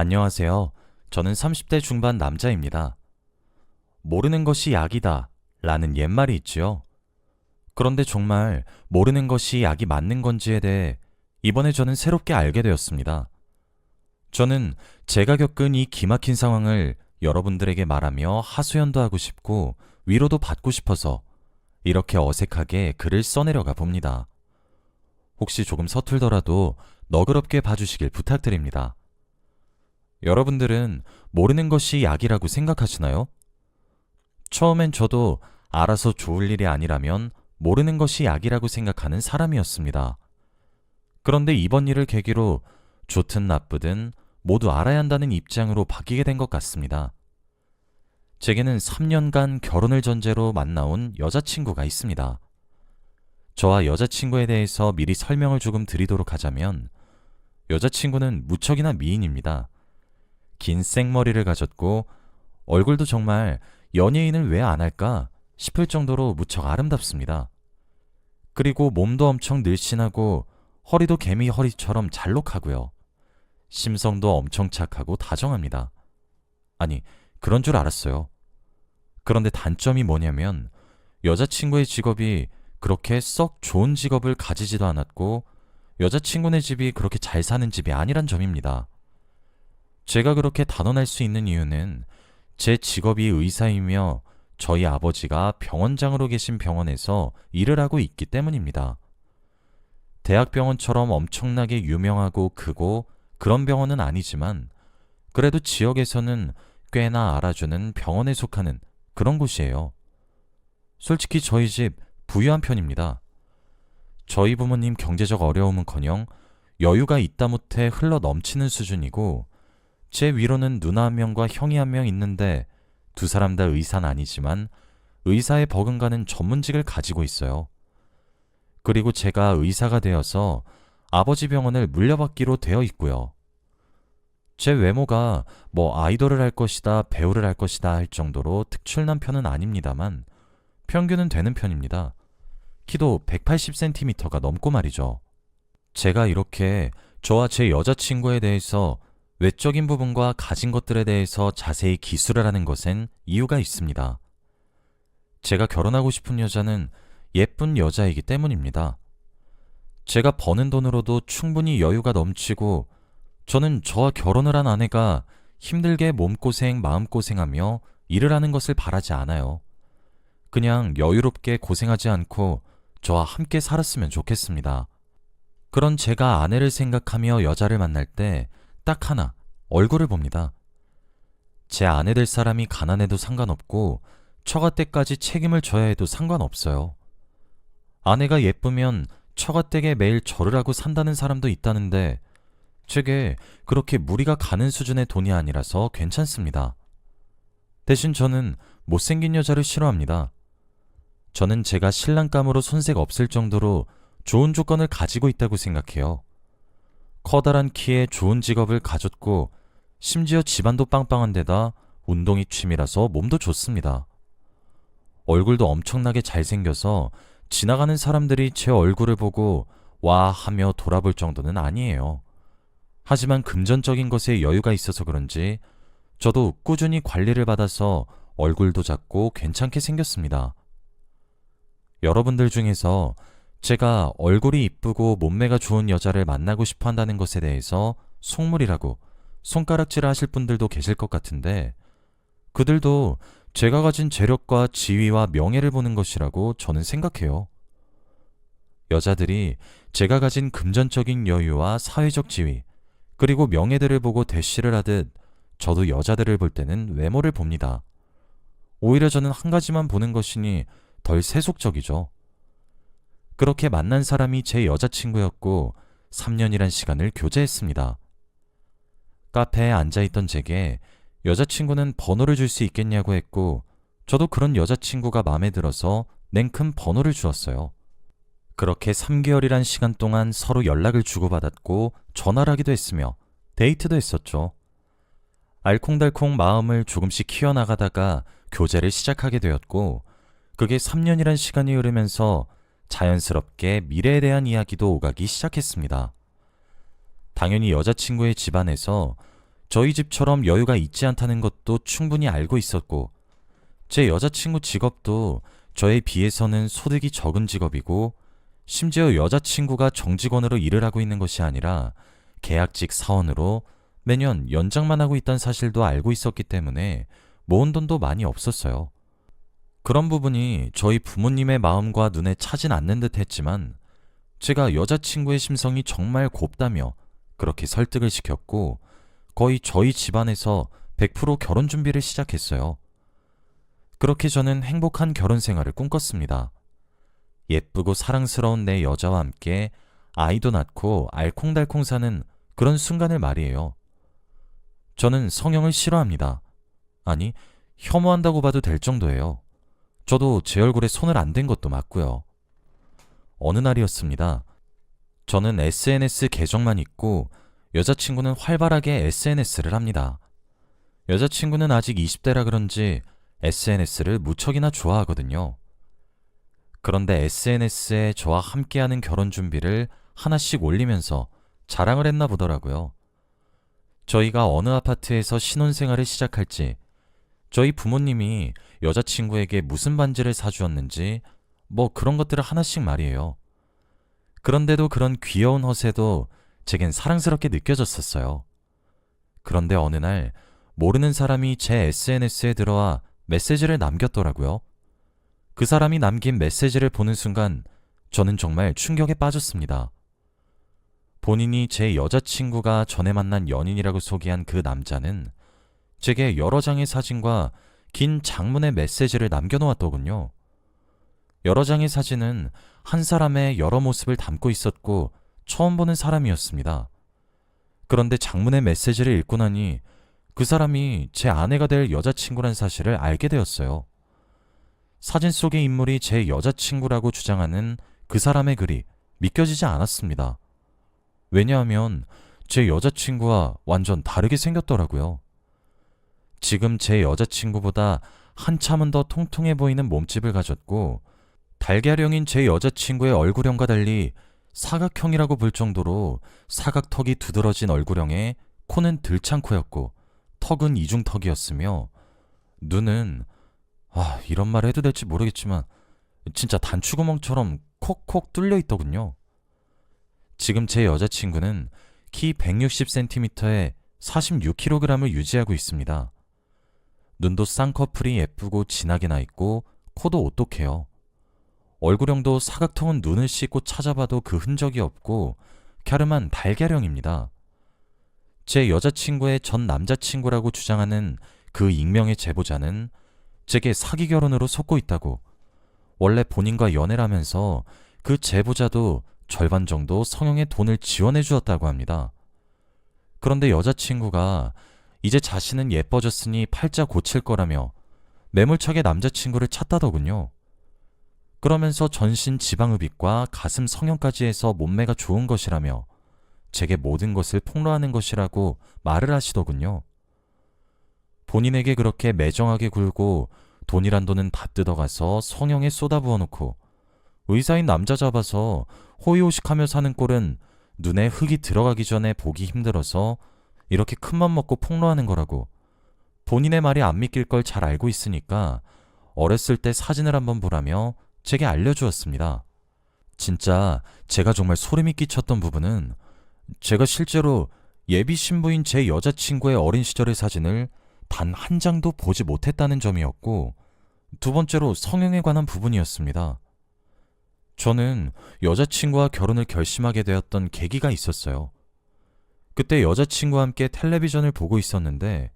안녕하세요. 저는 30대 중반 남자입니다. 모르는 것이 약이다. 라는 옛말이 있지요. 그런데 정말 모르는 것이 약이 맞는 건지에 대해 이번에 저는 새롭게 알게 되었습니다. 저는 제가 겪은 이 기막힌 상황을 여러분들에게 말하며 하소연도 하고 싶고 위로도 받고 싶어서 이렇게 어색하게 글을 써내려가 봅니다. 혹시 조금 서툴더라도 너그럽게 봐주시길 부탁드립니다. 여러분들은 모르는 것이 약이라고 생각하시나요? 처음엔 저도 알아서 좋을 일이 아니라면 모르는 것이 약이라고 생각하는 사람이었습니다. 그런데 이번 일을 계기로 좋든 나쁘든 모두 알아야 한다는 입장으로 바뀌게 된 것 같습니다. 제게는 3년간 결혼을 전제로 만나온 여자친구가 있습니다. 저와 여자친구에 대해서 미리 설명을 조금 드리도록 하자면, 여자친구는 무척이나 미인입니다. 긴 생머리를 가졌고, 얼굴도 정말 연예인을 왜 안 할까 싶을 정도로 무척 아름답습니다. 그리고 몸도 엄청 늘씬하고, 허리도 개미 허리처럼 잘록하고요. 심성도 엄청 착하고 다정합니다. 아니, 그런 줄 알았어요. 그런데 단점이 뭐냐면 여자친구의 직업이 그렇게 썩 좋은 직업을 가지지도 않았고 여자친구네 집이 그렇게 잘 사는 집이 아니란 점입니다. 제가 그렇게 단언할 수 있는 이유는 제 직업이 의사이며 저희 아버지가 병원장으로 계신 병원에서 일을 하고 있기 때문입니다. 대학병원처럼 엄청나게 유명하고 크고 그런 병원은 아니지만 그래도 지역에서는 꽤나 알아주는 병원에 속하는 그런 곳이에요. 솔직히 저희 집 부유한 편입니다. 저희 부모님 경제적 어려움은커녕 여유가 있다 못해 흘러 넘치는 수준이고 제 위로는 누나 한 명과 형이 한 명 있는데 두 사람 다 의사는 아니지만 의사에 버금가는 전문직을 가지고 있어요. 그리고 제가 의사가 되어서 아버지 병원을 물려받기로 되어 있고요. 제 외모가 뭐 아이돌을 할 것이다, 배우를 할 것이다 할 정도로 특출난 편은 아닙니다만 평균은 되는 편입니다. 키도 180cm가 넘고 말이죠. 제가 이렇게 저와 제 여자친구에 대해서 외적인 부분과 가진 것들에 대해서 자세히 기술을 하는 것엔 이유가 있습니다. 제가 결혼하고 싶은 여자는 예쁜 여자이기 때문입니다. 제가 버는 돈으로도 충분히 여유가 넘치고 저는 저와 결혼을 한 아내가 힘들게 몸고생, 마음고생하며 일을 하는 것을 바라지 않아요. 그냥 여유롭게 고생하지 않고 저와 함께 살았으면 좋겠습니다. 그런 제가 아내를 생각하며 여자를 만날 때 딱 하나, 얼굴을 봅니다. 제 아내 될 사람이 가난해도 상관없고 처가 때까지 책임을 져야 해도 상관없어요. 아내가 예쁘면 처가 댁에 매일 절을 하고 산다는 사람도 있다는데 제게 그렇게 무리가 가는 수준의 돈이 아니라서 괜찮습니다. 대신 저는 못생긴 여자를 싫어합니다. 저는 제가 신랑감으로 손색 없을 정도로 좋은 조건을 가지고 있다고 생각해요. 커다란 키에 좋은 직업을 가졌고 심지어 집안도 빵빵한 데다 운동이 취미라서 몸도 좋습니다. 얼굴도 엄청나게 잘생겨서 지나가는 사람들이 제 얼굴을 보고 와 하며 돌아볼 정도는 아니에요. 하지만 금전적인 것에 여유가 있어서 그런지 저도 꾸준히 관리를 받아서 얼굴도 작고 괜찮게 생겼습니다. 여러분들 중에서 제가 얼굴이 이쁘고 몸매가 좋은 여자를 만나고 싶어 한다는 것에 대해서 속물이라고 손가락질 하실 분들도 계실 것 같은데 그들도 제가 가진 재력과 지위와 명예를 보는 것이라고 저는 생각해요. 여자들이 제가 가진 금전적인 여유와 사회적 지위, 그리고 명예들을 보고 대시를 하듯 저도 여자들을 볼 때는 외모를 봅니다. 오히려 저는 한 가지만 보는 것이니 덜 세속적이죠. 그렇게 만난 사람이 제 여자친구였고 3년이란 시간을 교제했습니다. 카페에 앉아있던 제게 여자친구는 번호를 줄 수 있겠냐고 했고 저도 그런 여자친구가 마음에 들어서 냉큼 번호를 주었어요. 그렇게 3개월이란 시간 동안 서로 연락을 주고받았고 전화를 하기도 했으며 데이트도 했었죠. 알콩달콩 마음을 조금씩 키워나가다가 교제를 시작하게 되었고 그게 3년이란 시간이 흐르면서 자연스럽게 미래에 대한 이야기도 오가기 시작했습니다. 당연히 여자친구의 집안에서 저희 집처럼 여유가 있지 않다는 것도 충분히 알고 있었고, 제 여자친구 직업도 저에 비해서는 소득이 적은 직업이고, 심지어 여자친구가 정직원으로 일을 하고 있는 것이 아니라 계약직 사원으로 매년 연장만 하고 있다는 사실도 알고 있었기 때문에 모은 돈도 많이 없었어요. 그런 부분이 저희 부모님의 마음과 눈에 차진 않는 듯 했지만 제가 여자친구의 심성이 정말 곱다며 그렇게 설득을 시켰고 거의 저희 집안에서 100% 결혼 준비를 시작했어요. 그렇게 저는 행복한 결혼 생활을 꿈꿨습니다. 예쁘고 사랑스러운 내 여자와 함께 아이도 낳고 알콩달콩 사는 그런 순간을 말이에요. 저는 성형을 싫어합니다. 아니, 혐오한다고 봐도 될 정도예요. 저도 제 얼굴에 손을 안 댄 것도 맞고요. 어느 날이었습니다. 저는 SNS 계정만 있고 여자친구는 활발하게 SNS를 합니다. 여자친구는 아직 20대라 그런지 SNS를 무척이나 좋아하거든요. 그런데 SNS에 저와 함께하는 결혼 준비를 하나씩 올리면서 자랑을 했나 보더라고요. 저희가 어느 아파트에서 신혼생활을 시작할지, 저희 부모님이 여자친구에게 무슨 반지를 사주었는지, 뭐 그런 것들을 하나씩 말이에요. 그런데도 그런 귀여운 허세도 제겐 사랑스럽게 느껴졌었어요. 그런데 어느 날 모르는 사람이 제 SNS에 들어와 메시지를 남겼더라고요. 그 사람이 남긴 메시지를 보는 순간 저는 정말 충격에 빠졌습니다. 본인이 제 여자친구가 전에 만난 연인이라고 소개한 그 남자는 제게 여러 장의 사진과 긴 장문의 메시지를 남겨놓았더군요. 여러 장의 사진은 한 사람의 여러 모습을 담고 있었고 처음 보는 사람이었습니다. 그런데 장문의 메시지를 읽고 나니 그 사람이 제 아내가 될 여자친구란 사실을 알게 되었어요. 사진 속의 인물이 제 여자친구라고 주장하는 그 사람의 글이 믿겨지지 않았습니다. 왜냐하면 제 여자친구와 완전 다르게 생겼더라고요. 지금 제 여자친구보다 한참은 더 통통해 보이는 몸집을 가졌고, 달걀형인 제 여자친구의 얼굴형과 달리 사각형이라고 볼 정도로 사각턱이 두드러진 얼굴형에 코는 들창코였고, 턱은 이중턱이었으며, 눈은, 아, 이런 말 해도 될지 모르겠지만, 진짜 단추구멍처럼 콕콕 뚫려 있더군요. 지금 제 여자친구는 키 160cm에 46kg을 유지하고 있습니다. 눈도 쌍꺼풀이 예쁘고 진하게 나 있고 코도 오똑해요. 얼굴형도 사각통은 눈을 씻고 찾아봐도 그 흔적이 없고 갸름한 달걀형입니다. 제 여자친구의 전 남자친구라고 주장하는 그 익명의 제보자는 제게 사기 결혼으로 속고 있다고 원래 본인과 연애를 하면서 그 제보자도 절반 정도 성형에 돈을 지원해 주었다고 합니다. 그런데 여자친구가 이제 자신은 예뻐졌으니 팔자 고칠 거라며 매몰차게 남자친구를 찾다더군요. 그러면서 전신 지방흡입과 가슴 성형까지 해서 몸매가 좋은 것이라며 제게 모든 것을 폭로하는 것이라고 말을 하시더군요. 본인에게 그렇게 매정하게 굴고 돈이란 돈은 다 뜯어가서 성형에 쏟아부어 놓고 의사인 남자 잡아서 호의호식하며 사는 꼴은 눈에 흙이 들어가기 전에 보기 힘들어서 이렇게 큰맘 먹고 폭로하는 거라고. 본인의 말이 안 믿길 걸 잘 알고 있으니까 어렸을 때 사진을 한번 보라며 제게 알려주었습니다. 진짜 제가 정말 소름이 끼쳤던 부분은 제가 실제로 예비 신부인 제 여자친구의 어린 시절의 사진을 단 한 장도 보지 못했다는 점이었고 두 번째로 성형에 관한 부분이었습니다. 저는 여자친구와 결혼을 결심하게 되었던 계기가 있었어요. 그때 여자친구와 함께 텔레비전을 보고 있었는데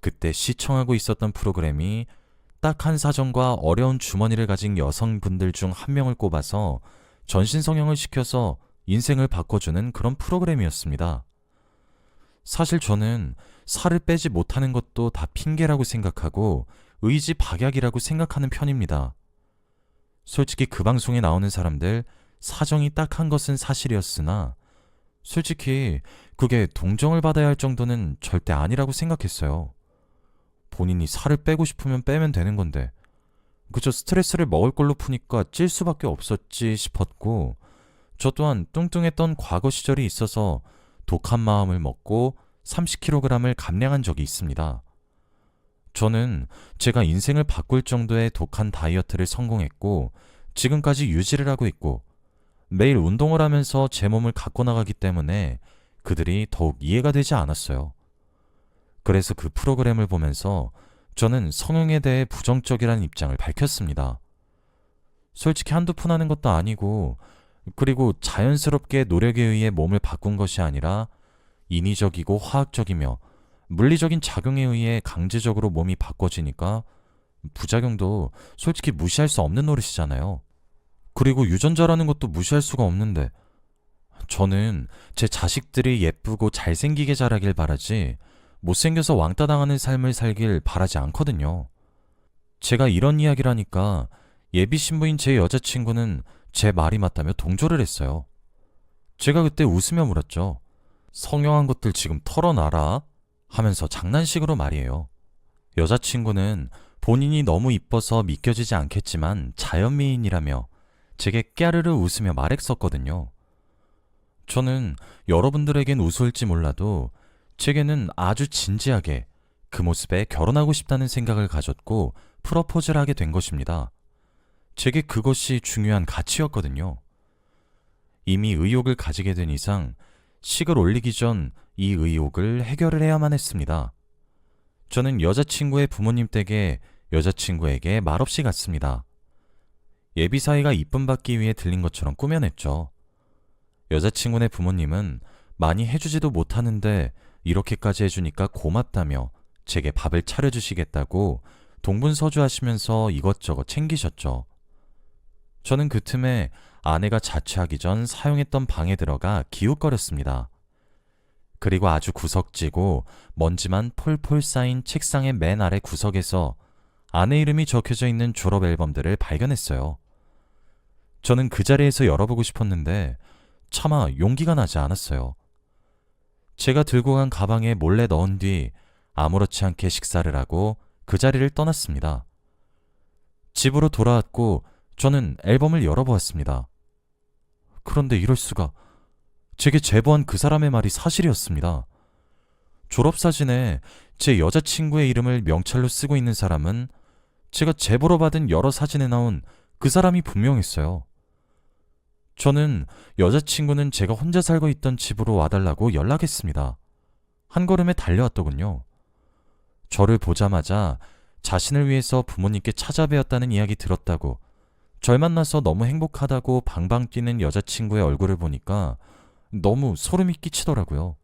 그때 시청하고 있었던 프로그램이 딱 한 사정과 어려운 주머니를 가진 여성분들 중 한 명을 꼽아서 전신 성형을 시켜서 인생을 바꿔주는 그런 프로그램이었습니다. 사실 저는 살을 빼지 못하는 것도 다 핑계라고 생각하고 의지 박약이라고 생각하는 편입니다. 솔직히 그 방송에 나오는 사람들 사정이 딱한 것은 사실이었으나 솔직히 그게 동정을 받아야 할 정도는 절대 아니라고 생각했어요. 본인이 살을 빼고 싶으면 빼면 되는 건데 그저 스트레스를 먹을 걸로 푸니까 찔 수밖에 없었지 싶었고 저 또한 뚱뚱했던 과거 시절이 있어서 독한 마음을 먹고 30kg을 감량한 적이 있습니다. 저는 제가 인생을 바꿀 정도의 독한 다이어트를 성공했고 지금까지 유지를 하고 있고 매일 운동을 하면서 제 몸을 갖고 나가기 때문에 그들이 더욱 이해가 되지 않았어요. 그래서 그 프로그램을 보면서 저는 성형에 대해 부정적이라는 입장을 밝혔습니다. 솔직히 한두 푼 하는 것도 아니고 그리고 자연스럽게 노력에 의해 몸을 바꾼 것이 아니라 인위적이고 화학적이며 물리적인 작용에 의해 강제적으로 몸이 바꿔지니까 부작용도 솔직히 무시할 수 없는 노릇이잖아요. 그리고 유전자라는 것도 무시할 수가 없는데 저는 제 자식들이 예쁘고 잘생기게 자라길 바라지 못생겨서 왕따 당하는 삶을 살길 바라지 않거든요. 제가 이런 이야기를 하니까 예비 신부인 제 여자친구는 제 말이 맞다며 동조를 했어요. 제가 그때 웃으며 물었죠. 성형한 것들 지금 털어놔라 하면서 장난식으로 말이에요. 여자친구는 본인이 너무 이뻐서 믿겨지지 않겠지만 자연미인이라며 제게 깨르르 웃으며 말했었거든요. 저는 여러분들에겐 우스울지 몰라도 제게는 아주 진지하게 그 모습에 결혼하고 싶다는 생각을 가졌고 프러포즈를 하게 된 것입니다. 제게 그것이 중요한 가치였거든요. 이미 의욕을 가지게 된 이상 식을 올리기 전 이 의욕을 해결을 해야만 했습니다. 저는 여자친구의 부모님 댁에 여자친구에게 말없이 갔습니다. 예비 사이가 이쁨 받기 위해 들린 것처럼 꾸며냈죠. 여자친구네 부모님은 많이 해주지도 못하는데 이렇게까지 해주니까 고맙다며 제게 밥을 차려주시겠다고 동분서주하시면서 이것저것 챙기셨죠. 저는 그 틈에 아내가 자취하기 전 사용했던 방에 들어가 기웃거렸습니다. 그리고 아주 구석지고 먼지만 폴폴 쌓인 책상의 맨 아래 구석에서 아내 이름이 적혀져 있는 졸업 앨범들을 발견했어요. 저는 그 자리에서 열어보고 싶었는데 차마 용기가 나지 않았어요. 제가 들고 간 가방에 몰래 넣은 뒤 아무렇지 않게 식사를 하고 그 자리를 떠났습니다. 집으로 돌아왔고 저는 앨범을 열어보았습니다. 그런데 이럴 수가. 제게 제보한 그 사람의 말이 사실이었습니다. 졸업사진에 제 여자친구의 이름을 명찰로 쓰고 있는 사람은 제가 제보로 받은 여러 사진에 나온 그 사람이 분명했어요. 저는 여자친구는 제가 혼자 살고 있던 집으로 와달라고 연락했습니다. 한 걸음에 달려왔더군요. 저를 보자마자 자신을 위해서 부모님께 찾아뵈었다는 이야기 들었다고 절 만나서 너무 행복하다고 방방 뛰는 여자친구의 얼굴을 보니까 너무 소름이 끼치더라고요.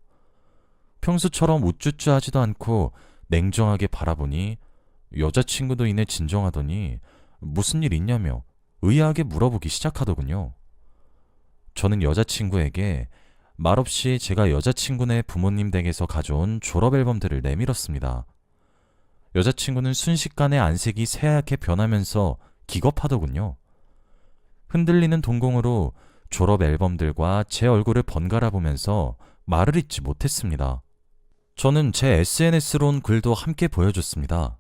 평소처럼 우쭈쭈 하지도 않고 냉정하게 바라보니 여자친구도 이내 진정하더니 무슨 일 있냐며 의아하게 물어보기 시작하더군요. 저는 여자친구에게 말없이 제가 여자친구네 부모님 댁에서 가져온 졸업 앨범들을 내밀었습니다. 여자친구는 순식간에 안색이 새하얗게 변하면서 기겁하더군요. 흔들리는 동공으로 졸업 앨범들과 제 얼굴을 번갈아 보면서 말을 잇지 못했습니다. 저는 제 SNS로 온 글도 함께 보여줬습니다.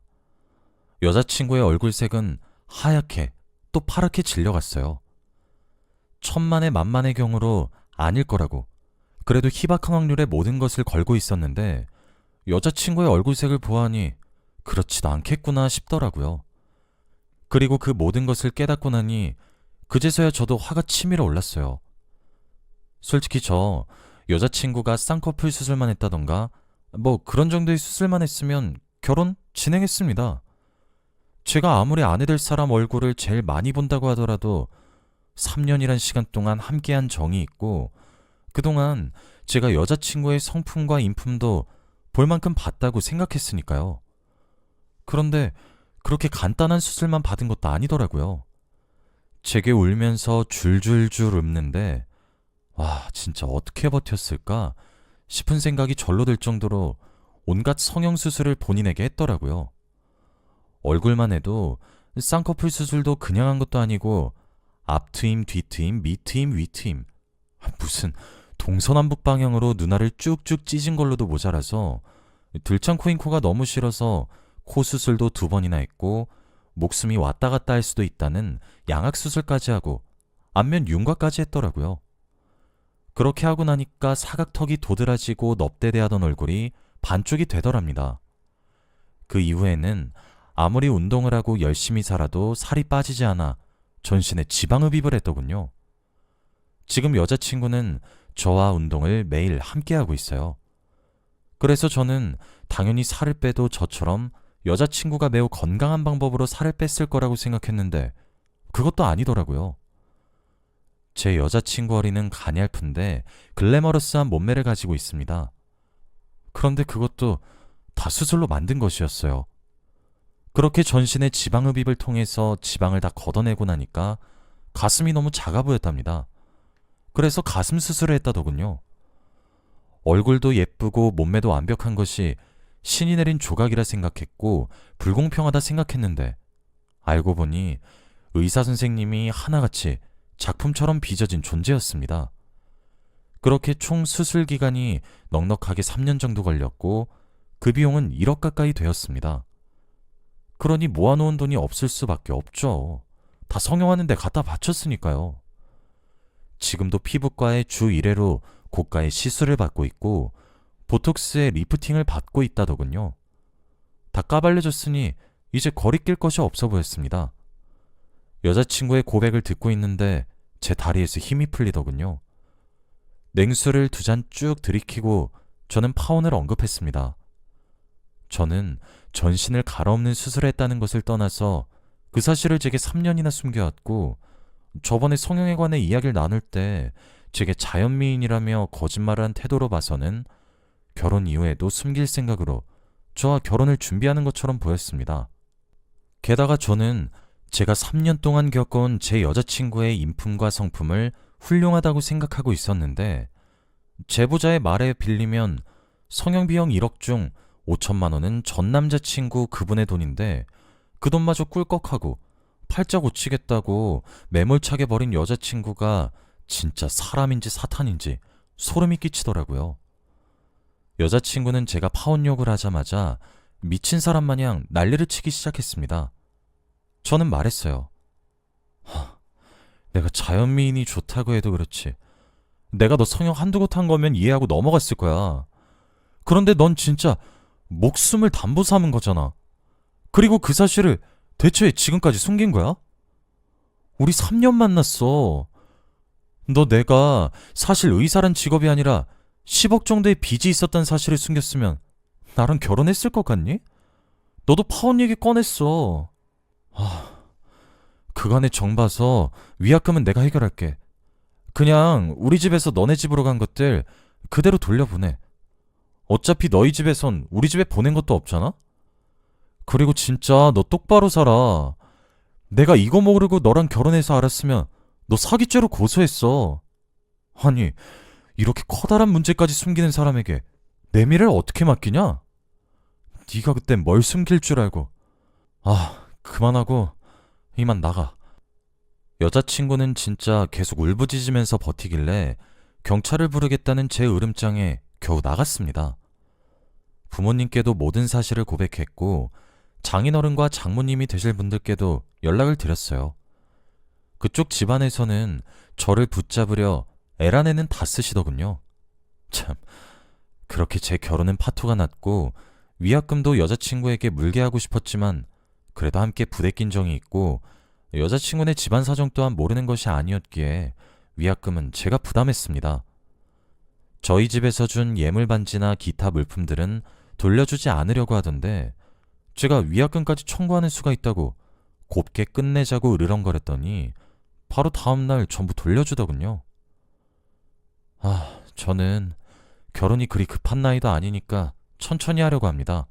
여자친구의 얼굴색은 하얗게 또 파랗게 질려갔어요. 천만의 만만의 경우로 아닐 거라고 그래도 희박한 확률의 모든 것을 걸고 있었는데 여자친구의 얼굴색을 보아하니 그렇지도 않겠구나 싶더라고요. 그리고 그 모든 것을 깨닫고 나니 그제서야 저도 화가 치밀어 올랐어요. 솔직히 저 여자친구가 쌍꺼풀 수술만 했다던가 뭐 그런 정도의 수술만 했으면 결혼 진행했습니다. 제가 아무리 아내 될 사람 얼굴을 제일 많이 본다고 하더라도 3년이란 시간 동안 함께한 정이 있고 그동안 제가 여자친구의 성품과 인품도 볼 만큼 봤다고 생각했으니까요. 그런데 그렇게 간단한 수술만 받은 것도 아니더라고요. 제게 울면서 줄줄줄 읊는데 와 진짜 어떻게 버텼을까 싶은 생각이 절로 들 정도로 온갖 성형 수술을 본인에게 했더라고요. 얼굴만 해도 쌍꺼풀 수술도 그냥 한 것도 아니고 앞트임, 뒤트임, 밑트임, 위트임 무슨 동서남북 방향으로 눈알을 쭉쭉 찢은 걸로도 모자라서 들창 코인 코가 너무 싫어서 코 수술도 두 번이나 했고 목숨이 왔다 갔다 할 수도 있다는 양악 수술까지 하고 안면 윤곽까지 했더라고요. 그렇게 하고 나니까 사각턱이 도드라지고 넙대대하던 얼굴이 반쪽이 되더랍니다. 그 이후에는 아무리 운동을 하고 열심히 살아도 살이 빠지지 않아 전신에 지방흡입을 했더군요. 지금 여자친구는 저와 운동을 매일 함께하고 있어요. 그래서 저는 당연히 살을 빼도 저처럼 여자친구가 매우 건강한 방법으로 살을 뺐을 거라고 생각했는데 그것도 아니더라고요. 제 여자친구 어리는 가냘픈데 글래머러스한 몸매를 가지고 있습니다. 그런데 그것도 다 수술로 만든 것이었어요. 그렇게 전신에 지방흡입을 통해서 지방을 다 걷어내고 나니까 가슴이 너무 작아 보였답니다. 그래서 가슴 수술을 했다더군요. 얼굴도 예쁘고 몸매도 완벽한 것이 신이 내린 조각이라 생각했고 불공평하다 생각했는데 알고 보니 의사 선생님이 하나같이 작품처럼 빚어진 존재였습니다. 그렇게 총 수술 기간이 넉넉하게 3년 정도 걸렸고 그 비용은 1억 가까이 되었습니다. 그러니 모아놓은 돈이 없을 수밖에 없죠. 다 성형하는데 갖다 바쳤으니까요. 지금도 피부과의 주 1회로 고가의 시술을 받고 있고 보톡스에 리프팅을 받고 있다더군요. 다 까발려졌으니 이제 거리낄 것이 없어 보였습니다. 여자친구의 고백을 듣고 있는데 제 다리에서 힘이 풀리더군요. 냉수를 두 잔 쭉 들이키고 저는 파혼을 언급했습니다. 저는 전신을 갈아엎는 수술을 했다는 것을 떠나서 그 사실을 제게 3년이나 숨겨왔고 저번에 성형에 관해 이야기를 나눌 때 제게 자연미인이라며 거짓말을 한 태도로 봐서는 결혼 이후에도 숨길 생각으로 저와 결혼을 준비하는 것처럼 보였습니다. 게다가 저는 제가 3년 동안 겪어온 제 여자친구의 인품과 성품을 훌륭하다고 생각하고 있었는데 제보자의 말에 빌리면 성형 비용 1억 중 5천만 원은 전 남자친구 그분의 돈인데 그 돈마저 꿀꺽하고 팔자 고치겠다고 매몰차게 버린 여자친구가 진짜 사람인지 사탄인지 소름이 끼치더라고요. 여자친구는 제가 파혼욕을 하자마자 미친 사람 마냥 난리를 치기 시작했습니다. 저는 말했어요. 하, 내가 자연미인이 좋다고 해도 그렇지. 내가 너 성형 한두 곳 한 거면 이해하고 넘어갔을 거야. 그런데 넌 진짜 목숨을 담보 삼은 거잖아. 그리고 그 사실을 대체 지금까지 숨긴 거야? 우리 3년 만났어. 너 내가 사실 의사란 직업이 아니라 10억 정도의 빚이 있었다는 사실을 숨겼으면 나랑 결혼했을 것 같니? 너도 파혼 얘기 꺼냈어. 아, 그간의 정 봐서 위약금은 내가 해결할게. 그냥 우리 집에서 너네 집으로 간 것들 그대로 돌려보내. 어차피 너희 집에선 우리 집에 보낸 것도 없잖아? 그리고 진짜 너 똑바로 살아. 내가 이거 모르고 너랑 결혼해서 알았으면 너 사기죄로 고소했어. 아니, 이렇게 커다란 문제까지 숨기는 사람에게 내 미래를 어떻게 맡기냐? 네가 그때 뭘 숨길 줄 알고. 아, 그만하고 이만 나가. 여자친구는 진짜 계속 울부짖으면서 버티길래 경찰을 부르겠다는 제 으름장에 겨우 나갔습니다. 부모님께도 모든 사실을 고백했고 장인어른과 장모님이 되실 분들께도 연락을 드렸어요. 그쪽 집안에서는 저를 붙잡으려 애란에는 다 쓰시더군요. 참, 그렇게 제 결혼은 파토가 났고 위약금도 여자친구에게 물게 하고 싶었지만 그래도 함께 부대낀 정이 있고 여자친구네 집안 사정 또한 모르는 것이 아니었기에 위약금은 제가 부담했습니다. 저희 집에서 준 예물 반지나 기타 물품들은 돌려주지 않으려고 하던데 제가 위약금까지 청구하는 수가 있다고 곱게 끝내자고 으르렁거렸더니 바로 다음날 전부 돌려주더군요. 아, 저는 결혼이 그리 급한 나이도 아니니까 천천히 하려고 합니다.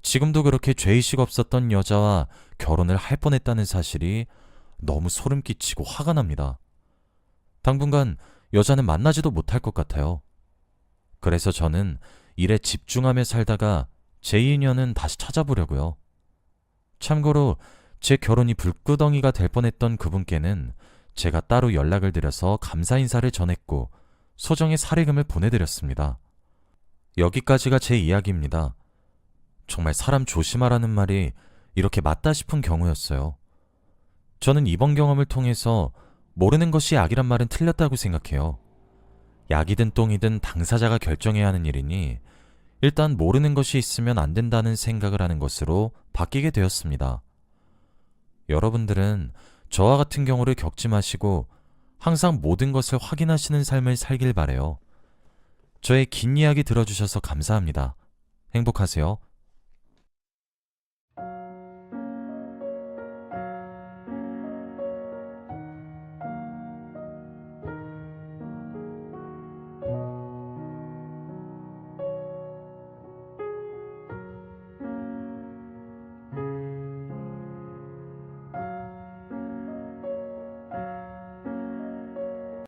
지금도 그렇게 죄의식 없었던 여자와 결혼을 할 뻔했다는 사실이 너무 소름 끼치고 화가 납니다. 당분간 여자는 만나지도 못할 것 같아요. 그래서 저는 일에 집중하며 살다가 제 인연은 다시 찾아보려고요. 참고로 제 결혼이 불구덩이가 될 뻔했던 그분께는 제가 따로 연락을 드려서 감사 인사를 전했고 소정의 사례금을 보내드렸습니다. 여기까지가 제 이야기입니다. 정말 사람 조심하라는 말이 이렇게 맞다 싶은 경우였어요. 저는 이번 경험을 통해서 모르는 것이 악이란 말은 틀렸다고 생각해요. 약이든 똥이든 당사자가 결정해야 하는 일이니 일단 모르는 것이 있으면 안 된다는 생각을 하는 것으로 바뀌게 되었습니다. 여러분들은 저와 같은 경우를 겪지 마시고 항상 모든 것을 확인하시는 삶을 살길 바래요. 저의 긴 이야기 들어주셔서 감사합니다. 행복하세요.